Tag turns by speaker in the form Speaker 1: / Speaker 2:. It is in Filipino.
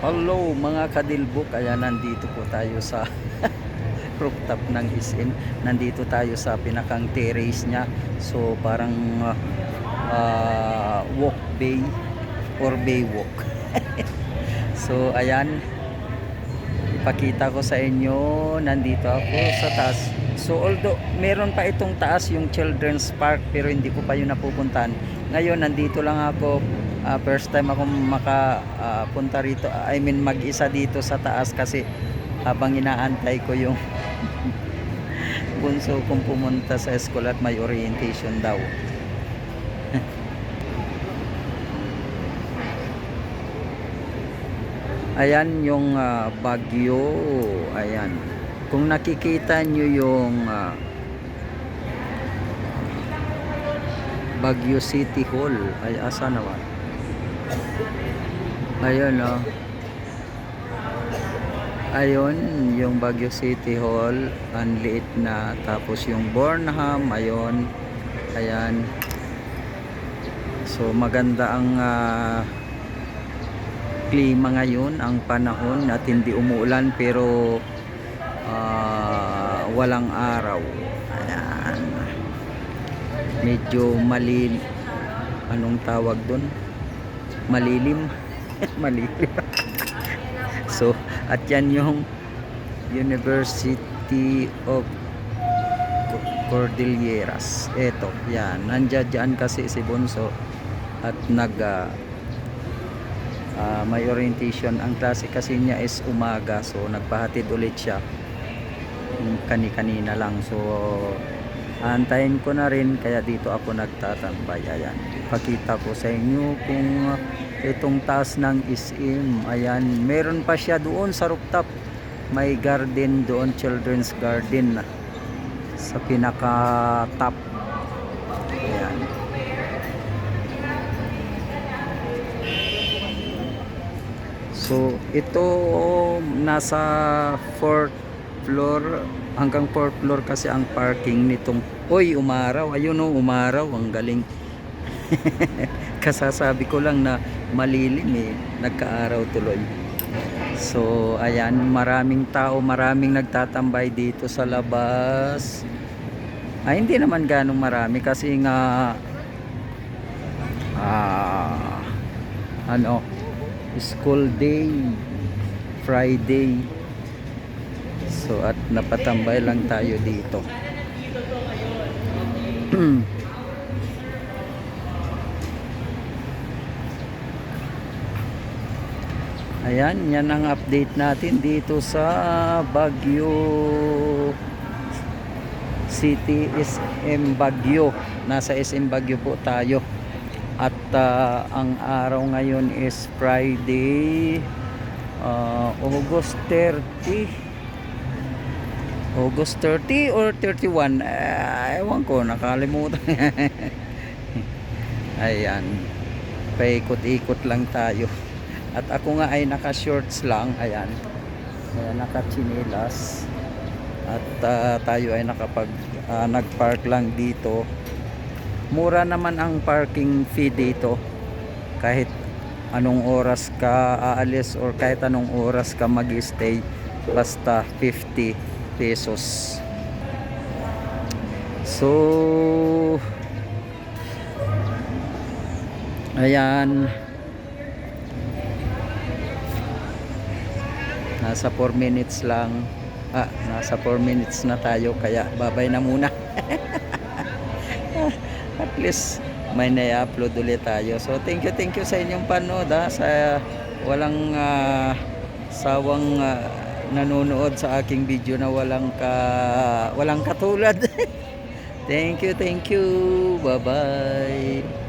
Speaker 1: Hello mga kadilbok, kaya nandito po tayo sa rooftop ng SM. Nandito tayo sa pinakang terrace niya. So parang uh, uh, walk bay or bay walk. so ayan, ipakita ko sa inyo, nandito ako sa taas. So although meron pa itong taas yung children's park pero hindi ko pa yun napupuntahan. Ngayon nandito lang ako Ah, first time ako makapunta rito I mean mag-isa dito sa taas kasi habang inaantay ko yung bunso kong pumunta sa school at may orientation daw ayan yung ah, bagyo ayan. Kung nakikita nyo yung ah, Baguio City Hall ay asa naman? Ayun oh. Ayun yung Baguio City Hall ang na. Tapos yung Bornham ayun. Ayan. So maganda ang ah, klima ngayon ang panahon at hindi umuulan pero ah, walang araw. Ayan. Medyo malil anong tawag doon malilim. Malilim. So at yan yung University of Co- Cordilleras. Eto yan. Nandiyan kasi si Bonso at nag ah, ah, may orientation. Ang klase kasi niya is umaga. So nagpahatid ulit siya. Yung kani-kanina lang. So antayin ko na rin. Kaya dito ako nagtatambay. Ayan. Pakita ko sa inyo kung uh, itong taas ng SM ayan. Meron pa siya doon sa rooftop. May garden doon. Children's garden. Sa pinaka top so ito nasa fourth floor hanggang fourth floor kasi ang parking nitong oy umaraw. Ayun o umaraw. Ang galing. Kasasabi ko lang na malilim eh. Nagkaaraw tuloy. So ayan maraming tao maraming nagtatambay dito sa labas. Ay hindi naman ganong marami kasi nga ah ano school day Friday So at napatambay lang tayo dito. Ayan, yan ang update natin dito sa Baguio City SM Baguio. Nasa SM Baguio po tayo. At ah, ang araw ngayon is Friday, ah, August 30. August 30 or 31 eh, ewan ko nakalimutan. Ayan. Paikot-ikot lang tayo. At ako nga ay naka shorts lang. Ayan. Ayan naka chinelas at ah, tayo ay nakapag ah, nagpark lang dito mura naman ang parking fee dito. Kahit anong oras ka aalis or kahit anong oras ka mag-stay basta 50 pesos. So ayan. Nasa 4 minutes lang. Ah, nasa 4 minutes na tayo kaya babay na muna at least may na-upload ulit tayo. So thank you thank you sa inyong panood ha, sa walang ah, sawang ah, nanonood sa aking video na walang ka walang katulad. Thank you thank you. Bye bye